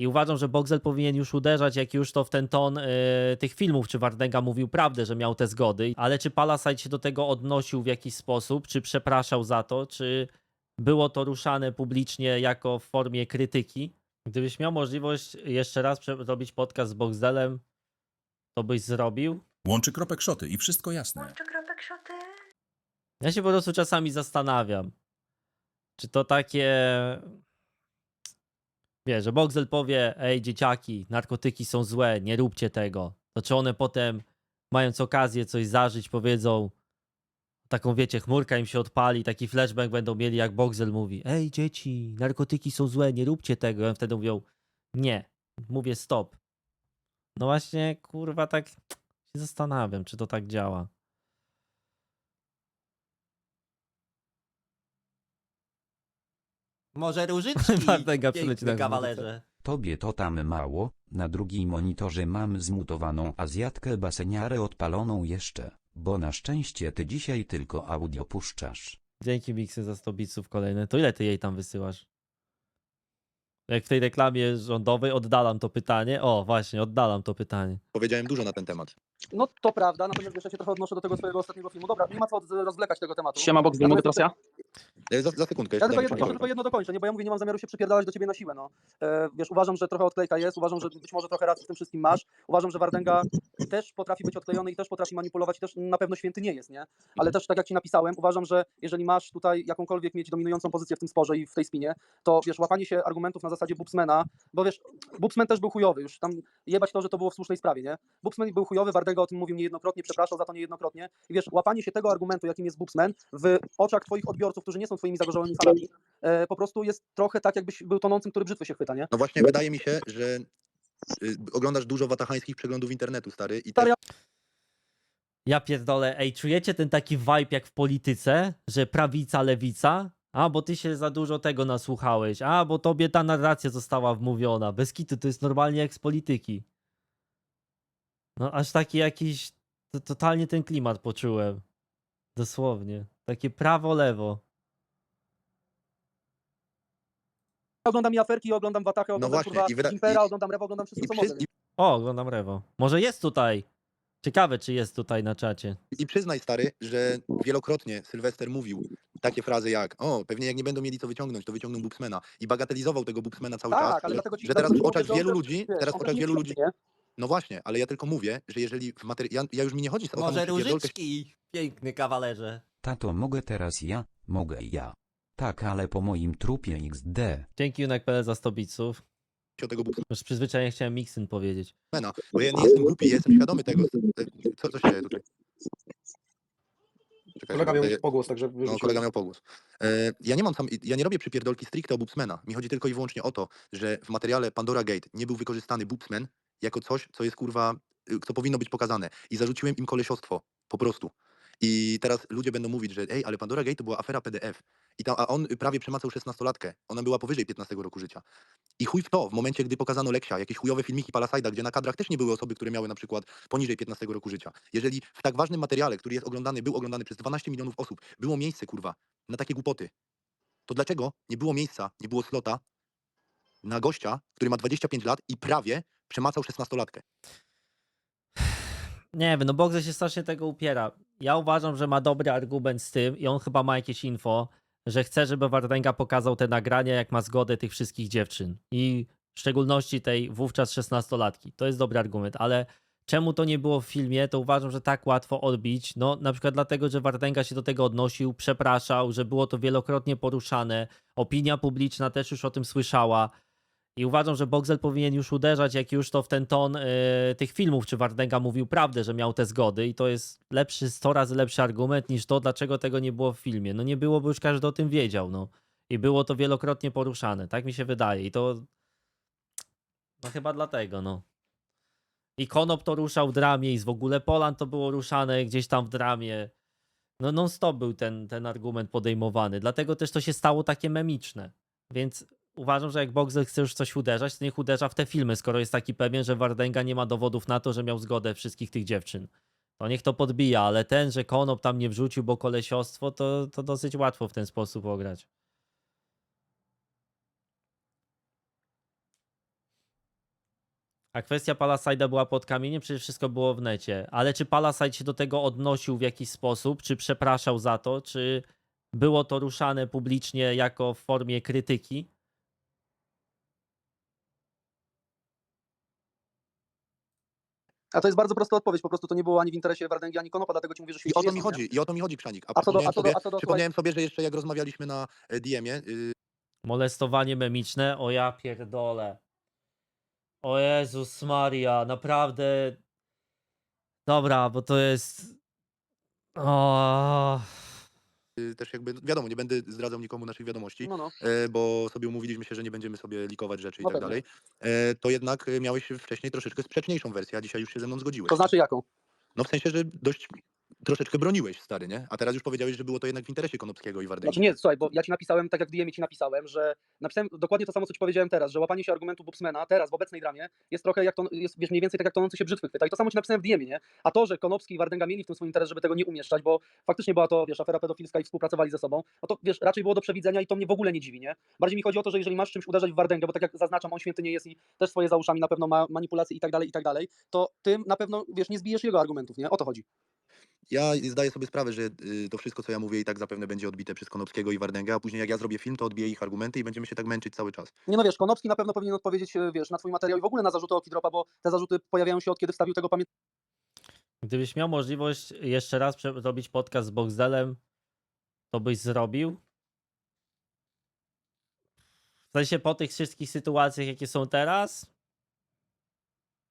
I uważam, że Boxel powinien już uderzać, jak już to w ten ton y, tych filmów, czy Wardęga mówił prawdę, że miał te zgody, ale czy Palasite się do tego odnosił w jakiś sposób, czy przepraszał za to, czy było to ruszane publicznie jako w formie krytyki. Gdybyś miał możliwość jeszcze raz zrobić podcast z Boxdelem, to byś zrobił? Łączy kropek szoty i wszystko jasne. Łączy kropek szoty. Ja się po prostu czasami zastanawiam, czy to takie. Wiesz, że Boxel powie, ej dzieciaki, narkotyki są złe, nie róbcie tego. To czy one potem, mając okazję coś zażyć, powiedzą, taką wiecie, chmurka im się odpali, taki flashback będą mieli, jak Boxel mówi, ej dzieci, narkotyki są złe, nie róbcie tego. I wtedy mówią, nie, mówię stop. No właśnie, kurwa, tak się zastanawiam, czy to tak działa. Może różyczki, przyleci piękny na kawalerze. Tobie to tam mało, na drugim monitorze mam zmutowaną Azjatkę baseniarę odpaloną jeszcze, bo na szczęście ty dzisiaj tylko audio puszczasz. Dzięki Miksy za 100 bitsów kolejne. To ile ty jej tam wysyłasz? Jak w tej reklamie rządowej oddalam to pytanie. O, właśnie, oddalam to pytanie. Powiedziałem dużo na ten temat. No to prawda, natomiast wiesz, ja się trochę odnoszę do tego swojego ostatniego filmu. Dobra, nie ma co rozwlekać tego tematu. Siema Boxdel, mogę teraz ja? E, Za, za sekundkę. Ja jeszcze tylko jedno, skończyć. tylko jedno dokończę, nie? bo ja mówię, nie mam zamiaru się przypierdalać do ciebie na siłę. No. E, wiesz, uważam, że trochę odklejka jest, uważam, że być może trochę racji w tym wszystkim masz. Uważam, że Wardęga też potrafi być odklejony i też potrafi manipulować i też na pewno święty nie jest, nie? Ale też tak jak ci napisałem, uważam, że jeżeli masz tutaj jakąkolwiek mieć dominującą pozycję w tym sporze i w tej spinie, to wiesz, łapanie się argumentów na zasadzie Bubsmana, bo wiesz, Bubsman też był chujowy, już tam jebać to, że to było w słusznej sprawie, nie? Bubsman był chujowy, Wardęga o tym mówił niejednokrotnie, przepraszał za to niejednokrotnie. I wiesz, łapanie się tego argumentu, jakim jest Bubsman, w oczach twoich odbiorców, którzy nie są twoimi zagorzałymi fanami, e, po prostu jest trochę tak, jakbyś był tonącym, który brzytwy się chwyta, nie? No właśnie, wydaje mi się, że y, oglądasz dużo watachańskich przeglądów internetu, stary. I Stary, też, Ja pierdolę, ej, czujecie ten taki vibe jak w polityce, że prawica, lewica? A, bo ty się za dużo tego nasłuchałeś. A, bo tobie ta narracja została wmówiona. Bez kitu, to jest normalnie jak z polityki. No, aż taki jakiś, to, totalnie ten klimat poczułem. Dosłownie. Takie prawo-lewo. oglądam i aferki, i oglądam Watachę, oglądam właśnie, kurwa i wyda- Impera, i- oglądam Rewo, oglądam wszystko, i, co przy, mogę. i, O, oglądam Rewo. Może jest tutaj. Ciekawe, czy jest tutaj na czacie. I przyznaj, stary, że wielokrotnie Sylwester mówił takie frazy jak o, pewnie jak nie będą mieli co wyciągnąć, to wyciągną Bubsmana. I bagatelizował tego Bubsmana cały Tak, czas, ale że, dlatego ci że teraz w dlatego oczach mówię, że wielu ludzi, wiesz, teraz w oczach wielu ludzi, nie? No właśnie, ale ja tylko mówię, że jeżeli w materii, ja, ja już mi nie chodzi o samą Może przypierdolkę różyczki, piękny kawalerze. Tato mogę teraz ja, mogę ja. Tak ale po moim trupie XD. Dzięki Junek.pl za 100 biców. o tego Już przyzwyczajenie chciałem Mixyn powiedzieć. Bubsmana, bo ja nie jestem głupi, ja jestem świadomy tego, co, co się dzieje tutaj. Czekaj, Kolega miał ja- pogłos, także No, wyrzucił. kolega miał pogłos. E, ja nie mam sam, ja nie robię przypierdolki stricte o Bubsmana. Mi chodzi tylko i wyłącznie o to, że w materiale Pandora Gate nie był wykorzystany Bubsman jako coś, co jest kurwa, y, co powinno być pokazane. I zarzuciłem im kolesiostwo. Po prostu. I teraz ludzie będą mówić, że ej, ale Pandora Gate to była afera PDF. I tam, a on prawie przemacał 16-latkę. Ona była powyżej 15 roku życia. I chuj w to, w momencie, gdy pokazano Leksia, jakieś chujowe filmiki Palasajda, gdzie na kadrach też nie były osoby, które miały na przykład poniżej 15 roku życia. Jeżeli w tak ważnym materiale, który jest oglądany, był oglądany przez 12 milionów osób, było miejsce, kurwa, na takie głupoty, to dlaczego nie było miejsca, nie było slota na gościa, który ma 25 lat i prawie przemacał 16-latkę? Nie wiem, no Bogdan się strasznie tego upiera. Ja uważam, że ma dobry argument z tym i on chyba ma jakieś info, że chce, żeby Wardęga pokazał te nagrania, jak ma zgodę tych wszystkich dziewczyn. I w szczególności tej wówczas 16-latki. To jest dobry argument, ale czemu to nie było w filmie, to uważam, że tak łatwo odbić. No na przykład dlatego, że Wardęga się do tego odnosił, przepraszał, że było to wielokrotnie poruszane. Opinia publiczna też już o tym słyszała. I uważam, że Boxel powinien już uderzać, jak już to w ten ton y, tych filmów, czy Wardęga mówił prawdę, że miał te zgody i to jest lepszy, 100 razy lepszy argument niż to, dlaczego tego nie było w filmie. No nie było, bo już każdy o tym wiedział, no. I było to wielokrotnie poruszane, tak mi się wydaje. I to no chyba dlatego, no. I Konop to ruszał w dramie i w ogóle Polan to było ruszane gdzieś tam w dramie. No non stop był ten, ten argument podejmowany. Dlatego też to się stało takie memiczne. Więc uważam, że jak Boxel chce już coś uderzać, to niech uderza w te filmy, skoro jest taki pewien, że Wardęga nie ma dowodów na to, że miał zgodę wszystkich tych dziewczyn. To niech to podbija, ale ten, że Konop tam nie wrzucił, bo kolesiostwo, to, to dosyć łatwo w ten sposób ograć. A kwestia Palaside'a była pod kamieniem, przecież wszystko było w necie. Ale czy Palaside się do tego odnosił w jakiś sposób, czy przepraszał za to, czy było to ruszane publicznie jako w formie krytyki? A to jest bardzo prosta odpowiedź, po prostu to nie było ani w interesie Wardęgi, ani Konopa, dlatego ci mówię, że I o to mi nie? chodzi, i o to mi chodzi, Krzanik. A, A co do- a co do- sobie, a co do- przypomniałem sobie, że jeszcze jak rozmawialiśmy na e, DM-ie, y, Molestowanie memiczne? O ja pierdolę. O Jezus Maria, naprawdę. Dobra, bo to jest. O. y, też jakby, no wiadomo, nie będę zdradzał nikomu naszych wiadomości, No, no. e, bo sobie umówiliśmy się, że nie będziemy sobie likować rzeczy i No tak pewnie. dalej, e, to jednak e, miałeś wcześniej troszeczkę sprzeczniejszą wersję, a dzisiaj już się ze mną zgodziłeś. To znaczy jaką? No w sensie, że dość troszeczkę broniłeś, stary, nie? A teraz już powiedziałeś, że było to jednak w interesie Konopskiego i Wardęgi. Znaczy nie, słuchaj, bo ja ci napisałem, tak jak DM ci napisałem, że napisałem dokładnie to samo, co ci powiedziałem teraz, że łapanie się argumentu Bobsmana teraz w obecnej dramie jest trochę jak to, jest wiesz, mniej więcej tak jak tonący się brzytwy chwyta. I to samo ci napisałem w DM, nie? A to, że Konopski i Wardęga mieli w tym swój interes, żeby tego nie umieszczać, bo faktycznie była to, wiesz, afera pedofilska i współpracowali ze sobą, no to wiesz, raczej było do przewidzenia i to mnie w ogóle nie dziwi, nie? Bardziej mi chodzi o to, że jeżeli masz czymś uderzać w Wardęgę, bo tak jak zaznaczam, on święty nie jest i też swoje za uszami na pewno ma manipulacje i tak dalej, i tak dalej, to tym na pewno, wiesz, nie zbijesz jego argumentów, nie? O to chodzi. Ja zdaję sobie sprawę, że y, to wszystko, co ja mówię i tak zapewne będzie odbite przez Konopskiego i Wardęgę, a później jak ja zrobię film, to odbiję ich argumenty i będziemy się tak męczyć cały czas. Nie no wiesz, Konopski na pewno powinien odpowiedzieć, e, wiesz, na twój materiał i w ogóle na zarzuty o Kidropa, bo te zarzuty pojawiają się od kiedy wstawił tego pamiętnika Gdybyś miał możliwość jeszcze raz zrobić podcast z Boxdelem, to byś zrobił? W sensie po tych wszystkich sytuacjach, jakie są teraz?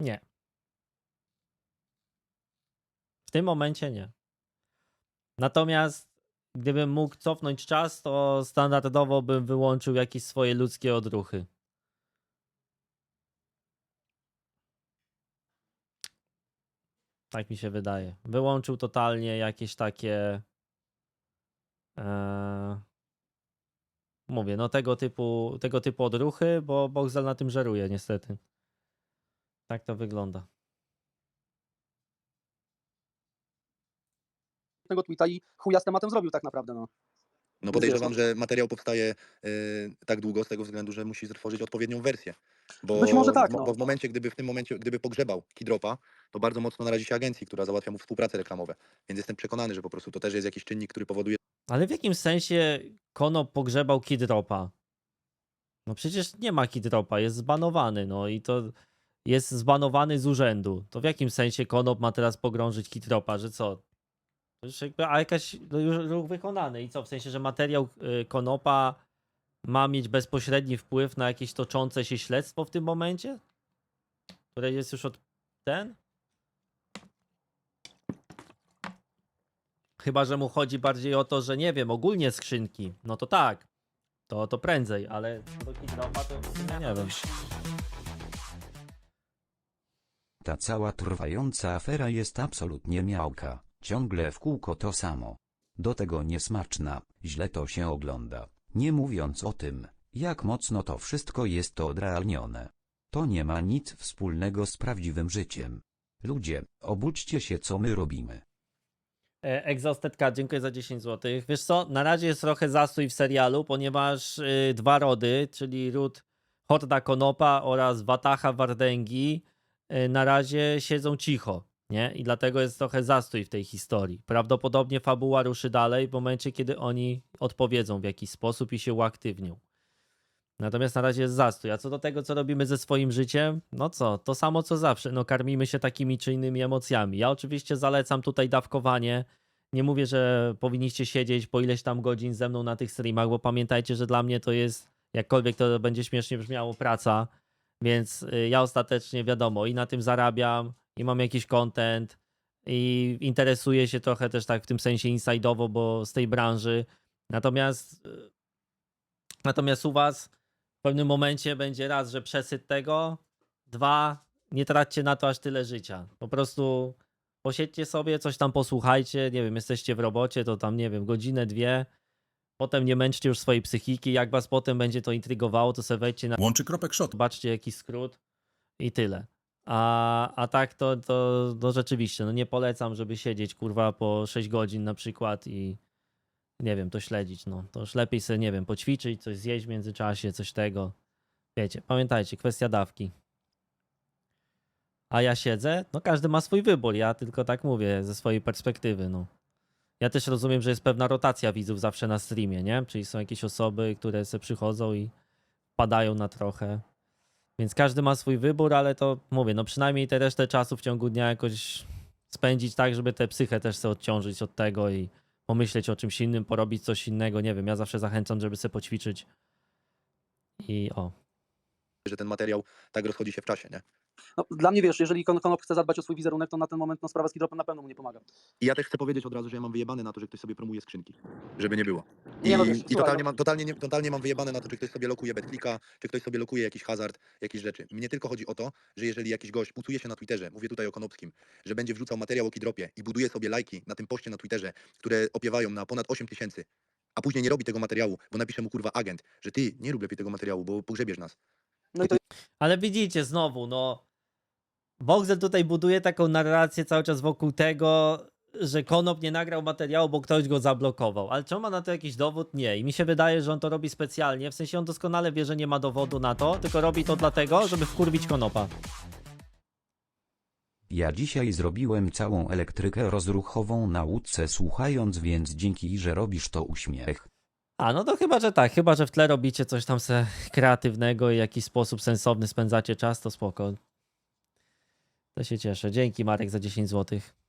Nie. W tym momencie nie. Natomiast gdybym mógł cofnąć czas, to standardowo bym wyłączył jakieś swoje ludzkie odruchy. Tak mi się wydaje. Wyłączył totalnie jakieś takie. E, mówię, no tego typu, tego typu odruchy, bo Boxel na tym żeruje, niestety. Tak to wygląda. Tweeta i chuja z tematem zrobił tak naprawdę, no. No podejrzewam, że materiał powstaje y, tak długo z tego względu, że musi stworzyć odpowiednią wersję. Bo, Być może tak, bo, no. bo w momencie, gdyby w tym momencie, gdyby pogrzebał Kidropa, to bardzo mocno narazi się agencji, która załatwia mu współpracę reklamową. Więc jestem przekonany, że po prostu to też jest jakiś czynnik, który powoduje, Ale w jakim sensie Kono pogrzebał Kidropa? No przecież nie ma Kidropa, jest zbanowany, no i to jest zbanowany z urzędu. To w jakim sensie Konop ma teraz pogrążyć Kidropa, że co? Już jakby, a jakaś no już ruch wykonany i co? W sensie, że materiał y, Konopa ma mieć bezpośredni wpływ na jakieś toczące się śledztwo w tym momencie? Które jest już od ten? Chyba, że mu chodzi bardziej o to, że nie wiem, ogólnie skrzynki. No to tak. To, to prędzej, ale nie wiem. Ta cała trwająca afera jest absolutnie miałka, ciągle w kółko to samo. Do tego niesmaczna, źle to się ogląda, nie mówiąc o tym, jak mocno to wszystko jest odrealnione. To nie ma nic wspólnego z prawdziwym życiem. Ludzie, obudźcie się co my robimy. E, Exhaustetka, dziękuję za 10 zł. Wiesz co, na razie jest trochę zastój w serialu, ponieważ y, dwa rody, czyli ród Horda Konopa oraz Wataha Wardęgi y, na razie siedzą cicho, nie? I dlatego jest trochę zastój w tej historii. Prawdopodobnie fabuła ruszy dalej w momencie, kiedy oni odpowiedzą w jakiś sposób i się uaktywnią. Natomiast na razie jest zastój. A co do tego, co robimy ze swoim życiem, no co, to samo co zawsze. No karmimy się takimi czy innymi emocjami. Ja oczywiście zalecam tutaj dawkowanie. Nie mówię, że powinniście siedzieć po ileś tam godzin ze mną na tych streamach, bo pamiętajcie, że dla mnie to jest, jakkolwiek to będzie śmiesznie brzmiało, praca. Więc y, ja ostatecznie wiadomo, i na tym zarabiam, i mam jakiś content, i interesuję się trochę też tak w tym sensie inside'owo, bo z tej branży. Natomiast y, natomiast u was w pewnym momencie będzie raz, że przesyt tego, dwa, nie traćcie na to aż tyle życia. Po prostu posiedźcie sobie, coś tam posłuchajcie, nie wiem, jesteście w robocie, to tam, nie wiem, godzinę, dwie, potem nie męczcie już swojej psychiki, jak was potem będzie to intrygowało, to sobie wejdźcie na Łączy kropek szoty. zobaczcie jakiś skrót i tyle. A, a tak to, to, to rzeczywiście, no nie polecam, żeby siedzieć kurwa po 6 godzin na przykład i nie wiem, to śledzić, no. To już lepiej sobie, nie wiem, poćwiczyć, coś zjeść w międzyczasie, coś tego. Wiecie, pamiętajcie, kwestia dawki. a ja siedzę, no każdy ma swój wybór. Ja tylko tak mówię ze swojej perspektywy, no. Ja też rozumiem, że jest pewna rotacja widzów zawsze na streamie, nie? Czyli są jakieś osoby, które se przychodzą i padają na trochę. Więc każdy ma swój wybór, ale to mówię, no przynajmniej tę resztę czasu w ciągu dnia jakoś spędzić tak, żeby tę psychę też sobie odciążyć od tego i pomyśleć o czymś innym, porobić coś innego. Nie wiem, ja zawsze zachęcam, żeby sobie poćwiczyć. I o. że ten materiał tak rozchodzi się w czasie, nie? No, dla mnie wiesz, jeżeli Kon- Konop chce zadbać o swój wizerunek, to na ten moment no, sprawa z Kidropem na pewno mu nie pomaga. I ja też chcę powiedzieć od razu, że ja mam wyjebane na to, że ktoś sobie promuje skrzynki. Żeby nie było. I, Nie, no wiesz, i słuchaj, totalnie, no- mam, totalnie, nie, totalnie mam wyjebane na to, czy ktoś sobie lokuje betklika, czy ktoś sobie lokuje jakiś hazard, jakieś rzeczy. Mnie tylko chodzi o to, że jeżeli jakiś gość pucuje się na Twitterze, mówię tutaj o Konopskim, że będzie wrzucał materiał o Kidropie i buduje sobie lajki na tym poście na Twitterze, które opiewają na ponad 8 tysięcy, a później nie robi tego materiału, bo napisze mu kurwa agent, że ty nie rób lepiej tego materiału, bo pogrzebiesz nas. No i to Ale widzicie, znowu, no. Boxer tutaj buduje taką narrację cały czas wokół tego, że Konop nie nagrał materiału, bo ktoś go zablokował. Ale czy on ma na to jakiś dowód? Nie. I mi się wydaje, że on to robi specjalnie. W sensie on doskonale wie, że nie ma dowodu na to, tylko robi to dlatego, żeby wkurwić Konopa. Ja dzisiaj zrobiłem całą elektrykę rozruchową na łódce słuchając, więc dzięki, że robisz to uśmiech. A, no to chyba, że tak. Chyba, że w tle robicie coś tam se kreatywnego i w jakiś sposób sensowny spędzacie czas, to spoko. To się cieszę. Dzięki Marek za 10 złotych.